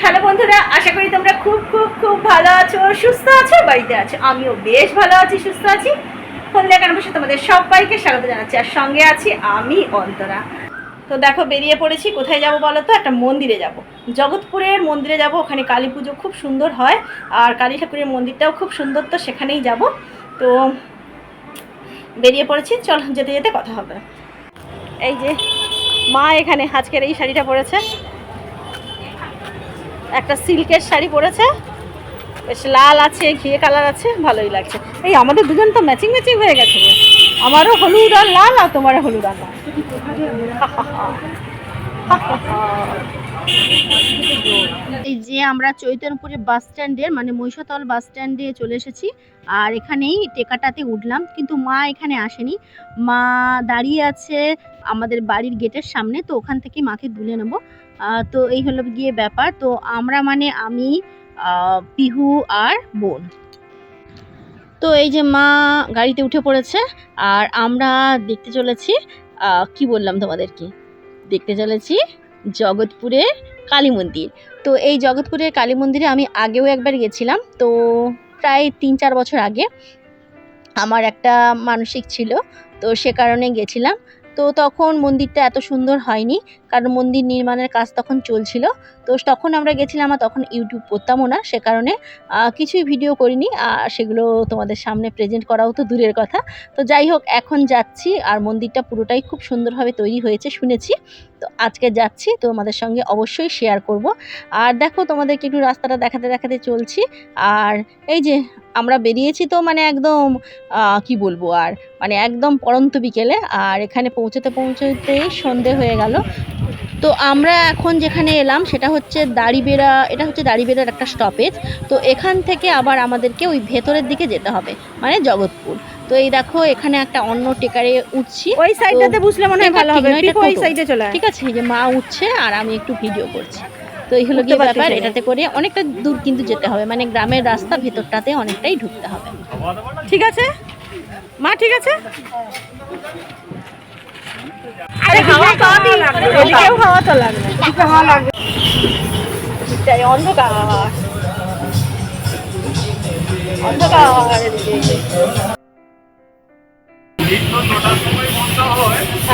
Hello বন্ধুরা, আশা করি তোমরা খুব খুব খুব ভালো আছো, সুস্থ আছো, বাড়িতে আছো। আমিও বেশ ভালো আছি, সুস্থ আছি। হলদিয়া কেন বসে তোমাদের সবাইকে স্বাগত জানাচ্ছি, আর সঙ্গে আছি আমি অন্তরা। তো দেখো, বেরিয়ে পড়েছি, কোথায় যাব বলো তো? একটা মন্দিরে যাব। জগৎপুরের মন্দিরে যাব, ওখানে কালী পুজো খুব সুন্দর হয়, আর কালী ঠাকুরের মন্দিরটাও খুব সুন্দর, তো সেখানেই যাব। তো বেরিয়ে পড়েছি। চল, যেতে যেতে কথা হবে। এই যে, মা এখানে আজকের এই শাড়িটা পরেছে। একটা সিল্কের শাড়ি পরেছে। বেশ লাল আছে, ঘিয়ে কালার আছে, ভালোই লাগছে। এই আমাদের দুজন তো ম্যাচিং ম্যাচিং হয়ে গেছে। আমারও হলুদ আর লাল আর তোমারও হলুদ আর লাল। এই যে আমরা চৈতন্যপুরের বাস স্ট্যান্ডের মানে মহিষাতল বাস স্ট্যান্ডে চলে এসেছি। আর এখানেই টেকাটাতে উঠলাম, কিন্তু মা এখানে আসেনি। মা দাঁড়িয়ে আছে আমাদের বাড়ির গেটের সামনে, তো ওখান থেকে মাকে তুলে নেব। তো এই হলো গিয়ে ব্যাপার। তো আমরা মানে আমি পিহু আর বোন। তো এই যে মা গাড়িতে উঠে পড়েছে, আর আমরা দেখতে চলেছি কি বললাম তোমাদেরকে? দেখতে চলেছি জগৎপুরের কালী মন্দির। তো এই জগৎপুরের কালী মন্দিরে আমি আগেও একবার গেছিলাম। তো প্রায় তিন চার বছর আগে আমার একটা মানসিক ছিল। তো সে কারণে গেছিলাম। তো তখন মন্দিরটা এত সুন্দর হয়নি, কারণ মন্দির নির্মাণের কাজ তখন চলছিল। তো তখন আমরা গেছিলাম আর তখন ইউটিউব করতামও না, সে কারণে কিছুই ভিডিও করিনি। আর সেগুলো তোমাদের সামনে প্রেজেন্ট করাও তো দূরের কথা। তো যাই হোক, এখন যাচ্ছি আর মন্দিরটা পুরোটাই খুব সুন্দরভাবে তৈরি হয়েছে শুনেছি। তো আজকে যাচ্ছি, তোমাদের সঙ্গে অবশ্যই শেয়ার করব। আর দেখো তোমাদেরকে একটু রাস্তাটা দেখাতে দেখাতে চলছি। আর এই যে আমরা বেরিয়েছি তো মানে একদম কি বলব আর মানে একদম পড়ন্ত বিকেলে আর এখানে পৌঁছতে পৌঁছতেই সন্ধে হয়ে গেল। তো আমরা এখন যেখানে এলাম সেটা হচ্ছে দাড়িবেড়া এটা হচ্ছে দাড়িবেড়ার একটা স্টপেজ তো এখান থেকে আবার আমাদেরকে ওই ভেতরের দিকে যেতে হবে মানে জগৎপুর। তো এই দেখো এখানে একটা অন্য টেকারে উঠছি। ওই সাইডটাতে বুঝলে মনে হয় ভালো হবে ওই সাইডে চলে ঠিক আছে এই যে মা উঠছে আর আমি একটু ভিডিও করছি। তো এই হলো গিয়ে ব্যাপার এটাতে করে অনেকটা দূর কিন্তু যেতে হবে মানে গ্রামের রাস্তা ভেতরটাতে অনেকটাই ঢুকতে হবে। ঠিক আছে? মা ঠিক আছে? আরে হাওয়া পাবি এদিকেও হাওয়া তো লাগবে। এদিকে হাওয়া লাগবে। এটাই অন্ধকার। অন্ধকার।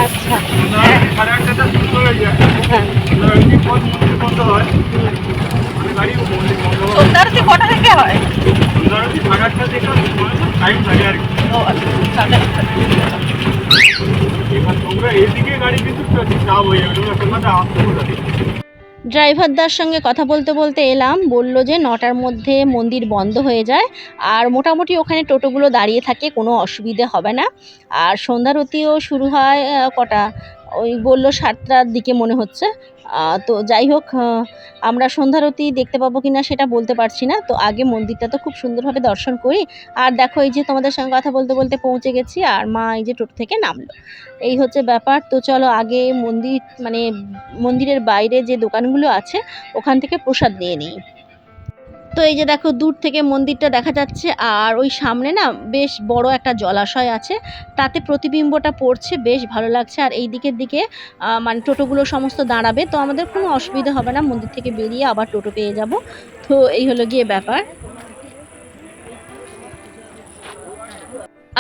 আচ্ছা। সন্ধ্যা আরতি কটা থেকে হয়? ও আচ্ছা, সাড়ে আটটা। এদিকে গাড়ি কিন্তু চাপ হয়ে যাবে তোমরা তোমরা আসতে বলে। ড্রাইভারদার সঙ্গে কথা বলতে বলতে এলাম বলল যে নটার মধ্যে মন্দির বন্ধ হয়ে যায় আর মোটামুটি ওখানে টোটোগুলো দাঁড়িয়ে থাকে কোনো অসুবিধে হবে না। আর সন্ধ্যারতিও শুরু হয় কটা? ওই বলল সাতটার দিকে মনে হচ্ছে। তো যাই হোক আমরা সন্ধ্যারতি দেখতে পাবো কি না সেটা বলতে পারছি না। তো আগে মন্দিরটা তো খুব সুন্দরভাবে দর্শন করি। আর দেখো, এই যে তোমাদের সঙ্গে কথা বলতে বলতে পৌঁছে গেছি আর মা এই যে টোটো থেকে নামলো। এই হচ্ছে ব্যাপার। তো চলো, আগে মন্দির মানে মন্দিরের বাইরে যে দোকানগুলো আছে, ওখান থেকে প্রসাদ নিয়ে নিই। তো এই যে দেখো, দূর থেকে মন্দিরটা দেখা যাচ্ছে, আর ওই সামনে না বেশ বড় একটা জলাশয় আছে। তাতে প্রতিবিম্বটা পড়ছে, বেশ ভালো লাগছে। আর এই দিকের দিকে মানে টোটোগুলো সমস্ত দাঁড়াবে, তো আমাদের কোনো অসুবিধা হবে না, মন্দির থেকে বেরিয়ে আবার টোটো পেয়ে যাব। তো এই হলো গিয়ে ব্যাপার।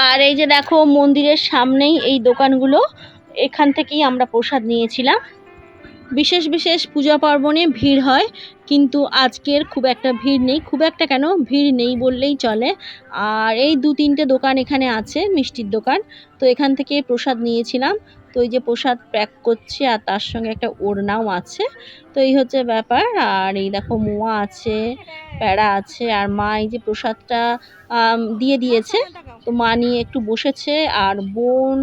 আর এই যে দেখো, মন্দিরের সামনেই এই দোকানগুলো, এখান থেকেই আমরা প্রসাদ নিয়েছিলাম। বিশেষ বিশেষ পূজা পার্বণে ভিড় হয়, কিন্তু আজকের খুব একটা ভিড় নেই। খুব একটা কেন? ভিড় নেই বললেই চলে। আর এই দু তিনটে দোকান এখানে আছে, মিষ্টির দোকান। তো এখান থেকে প্রসাদ নিয়েছিলাম। তো এই যে প্রসাদ প্যাক করছে, আর তার সঙ্গে একটা ওড়নাও আছে। তো এই হচ্ছে ব্যাপার। আর এই দেখো মোয়া আছে, প্যাড়া আছে, আর মা এই যে প্রসাদটা দিয়ে দিয়েছে। তো মা নিয়ে একটু বসেছে, আর বোন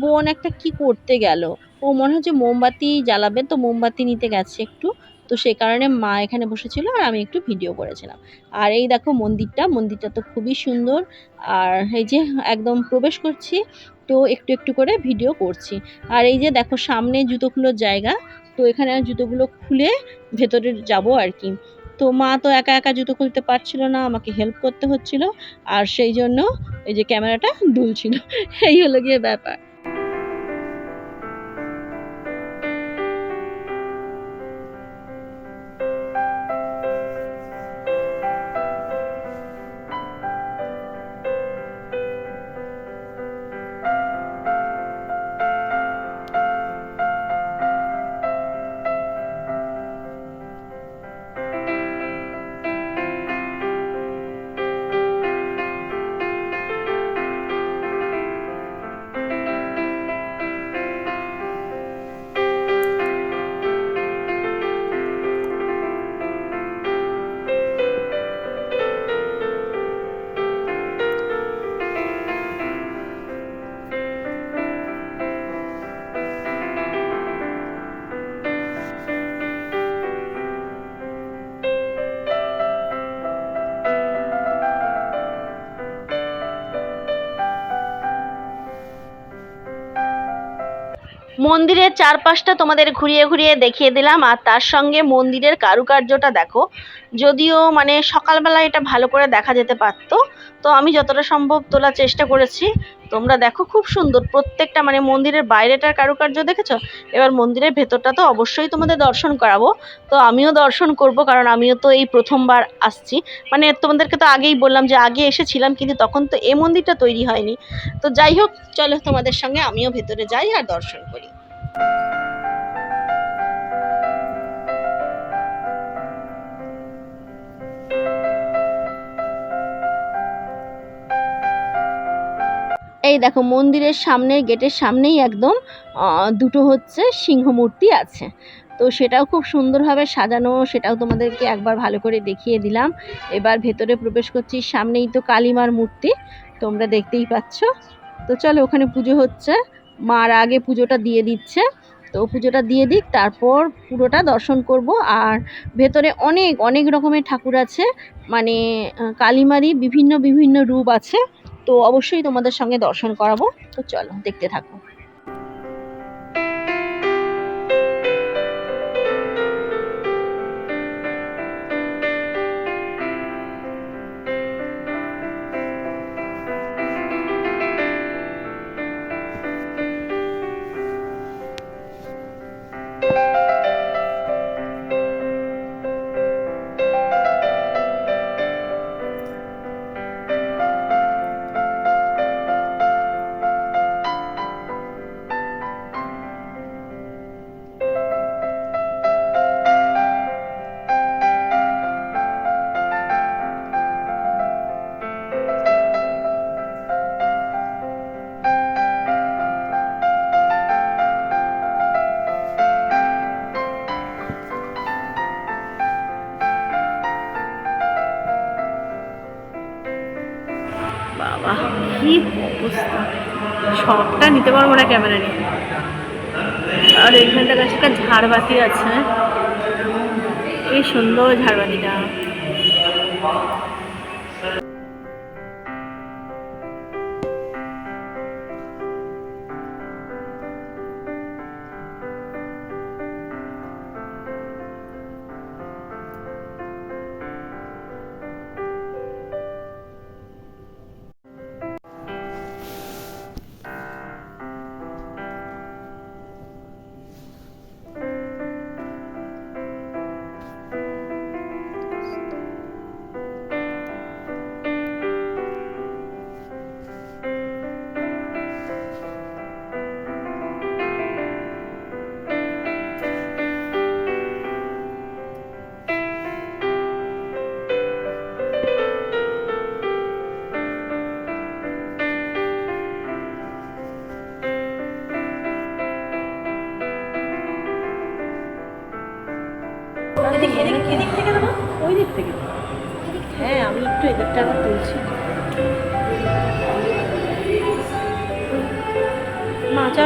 বোন একটা কি করতে গেল? ও মনে হচ্ছে মোমবাতি জ্বালাবে, তো মোমবাতি নিতে গেছে একটু। তো সেই কারণে মা এখানে বসেছিল আর আমি একটু ভিডিও করেছিলাম। আর এই দেখো মন্দিরটা মন্দিরটা তো খুবই সুন্দর। আর এই যে একদম প্রবেশ করছি, তো একটু একটু করে ভিডিও করছি। আর এই যে দেখো সামনে জুতোগুলোর জায়গা, তো এখানে জুতোগুলো খুলে ভেতরে যাব আর কি। তো মা তো একা একা জুতো খুলতে পারছিল না, আমাকে হেল্প করতে হচ্ছিল। আর সেই জন্য এই যে ক্যামেরাটা দুলছিল। এই হলো গিয়ে ব্যাপার। মন্দিরের চারপাশটা তোমাদের ঘুরিয়ে ঘুরিয়ে দেখিয়ে দিলাম, আর তার সঙ্গে মন্দিরের কারুকার্যটা দেখো। যদিও মানে সকালবেলা এটা ভালো করে দেখা যেতে পারতো, তো আমি যতটা সম্ভব তোলার চেষ্টা করেছি। তোমরা দেখো খুব সুন্দর, প্রত্যেকটা মানে মন্দিরের বাইরেটার কারুকার্য দেখেছ? এবার মন্দিরের ভেতরটা তো অবশ্যই তোমাদের দর্শন করাবো। তো আমিও দর্শন করব, কারণ আমিও তো এই প্রথমবার আসছি। মানে তোমাদেরকে তো আগেই বললাম যে আগে এসেছিলাম, কিন্তু তখন তো এই মন্দিরটা তৈরি হয়নি। তো যাই হোক, চলো তোমাদের সঙ্গে আমিও ভেতরে যাই আর দর্শন করি। এই দেখো, মন্দিরের সামনের গেটের সামনেই একদম দুটো হচ্ছে সিংহ মূর্তি আছে। তো সেটাও খুব সুন্দরভাবে সাজানো, সেটাও তোমাদেরকে একবার ভালো করে দেখিয়ে দিলাম। এবার ভেতরে প্রবেশ করছি, সামনেই তো কালীমার মূর্তি, তোমরা দেখতেই পাচ্ছ। তো চলো, ওখানে পুজো হচ্ছে। মার আগে পুজোটা দিয়ে দিচ্ছে। তো পুজোটা দিয়ে দিক, তারপর পুরোটা দর্শন করব। আর ভেতরে অনেক অনেক রকমের ঠাকুর আছে। মানে কালীমারি বিভিন্ন বিভিন্ন রূপ আছে। তো অবশ্যই তোমাদের সঙ্গে দর্শন করাবো। তো চলো, দেখতে থাকো। ক্যামেরা নিয়ে। আর এখানটা কাছে একটা ঝাড়বাতি আছে। এই সুন্দর ঝাড়বাতিটা।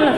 মা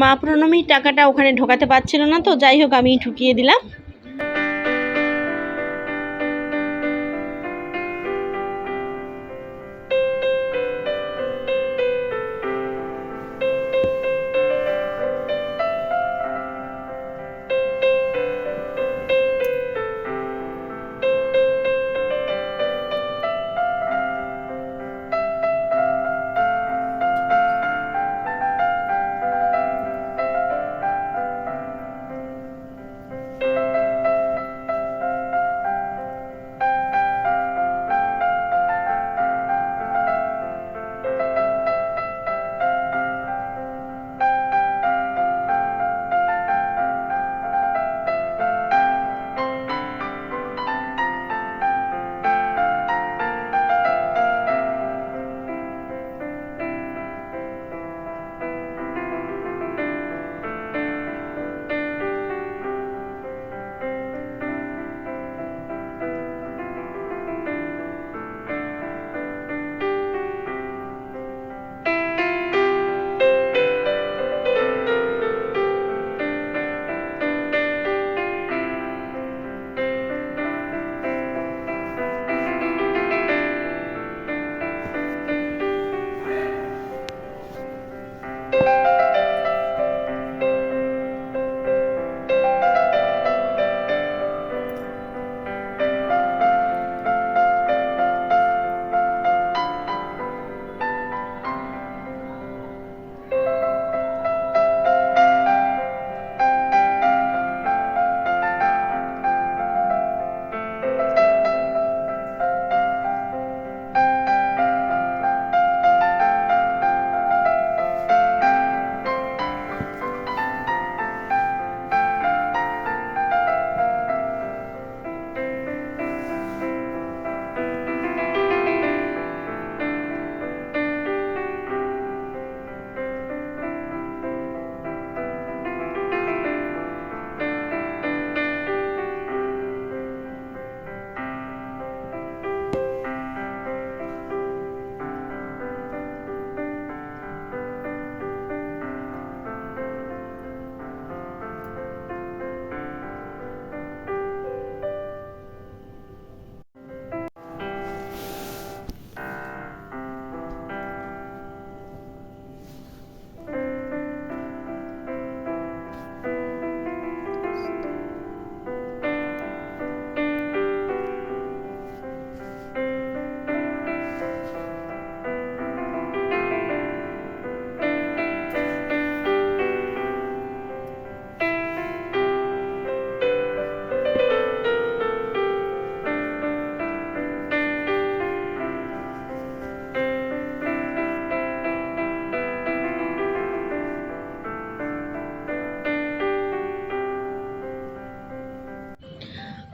মা প্রণমীর টাকাটা ওখানে ঢোকাতে পারছিল না তো যাই হোক আমি ঢুকিয়ে দিলাম।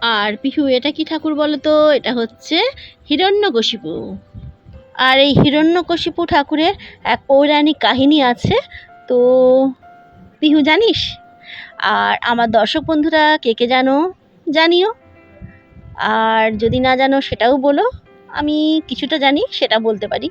আর পিহু, এটা কি ঠাকুর বলো তো এটা হচ্ছে হিরণ্যকশিপু। আর এই হিরণ্যকশিপু ঠাকুরের এক পৌরাণিক কাহিনী আছে, তো পিহু, জানিস? আর আমার দর্শক বন্ধুরা, কে কে জানো? জানিও। আর যদি না জানো, সেটাও বলো। আমি কিছুটা জানি, সেটা বলতে পারি।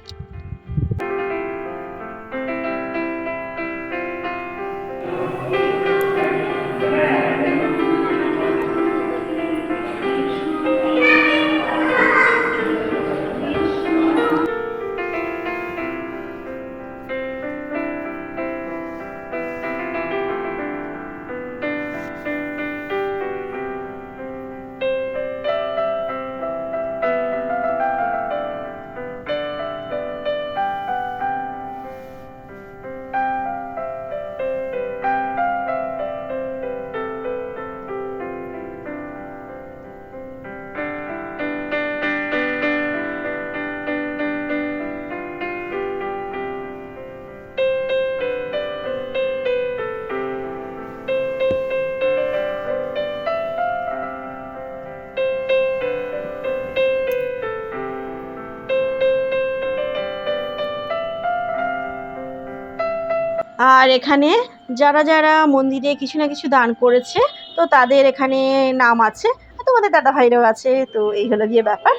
এখানে যারা যারা মন্দিরে কিছু না কিছু দান করেছে, তো তাদের এখানে নাম আছে। তোমাদের দাদা ভাইরাও আছে, তো এই হলো গিয়ে ব্যাপার।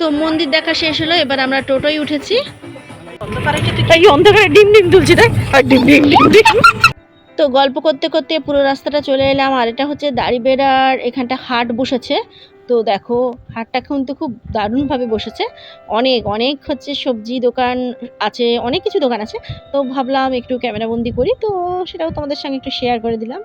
তো মন্দির দেখা শেষ হলো এবার আমরা টোটোয় উঠেছি। এই অন্ধকারে ডিম ডিম তুলছি দেখ। আর ডিম ডিম ডিম ডিম। তো গল্প করতে করতে পুরো রাস্তাটা চলে এলাম আর এটা হচ্ছে দাড়িবেড়ার এখানটা হাট বসেছে। তো দেখো হাটটা কিন্তু খুব দারুণভাবে বসেছে। অনেক অনেক হচ্ছে সবজি দোকান আছে অনেক কিছু দোকান আছে। তো ভাবলাম একটু ক্যামেরাবন্দি করি তো সেটাও তোমাদের সঙ্গে একটু শেয়ার করে দিলাম।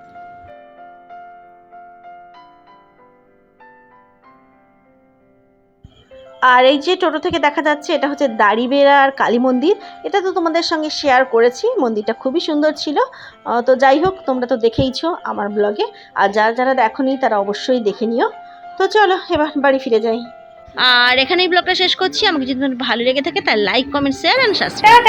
আর এই যে টোটো থেকে দেখা যাচ্ছে এটা হচ্ছে দাড়িবেড়ার কালী মন্দির। এটা তো তোমাদের সঙ্গে শেয়ার করেছি মন্দিরটা খুবই সুন্দর ছিল। তো যাই হোক তোমরা তো দেখেইছো আমার ব্লগে আর যারা যারা দেখনি তারা অবশ্যই দেখে নিও। তো চলো এবার বাড়ি ফিরে যাই। আর এখানেই ব্লগটা শেষ করছি। আমাকে যদি ভালো লেগে থাকে তাহলে like comment share and subscribe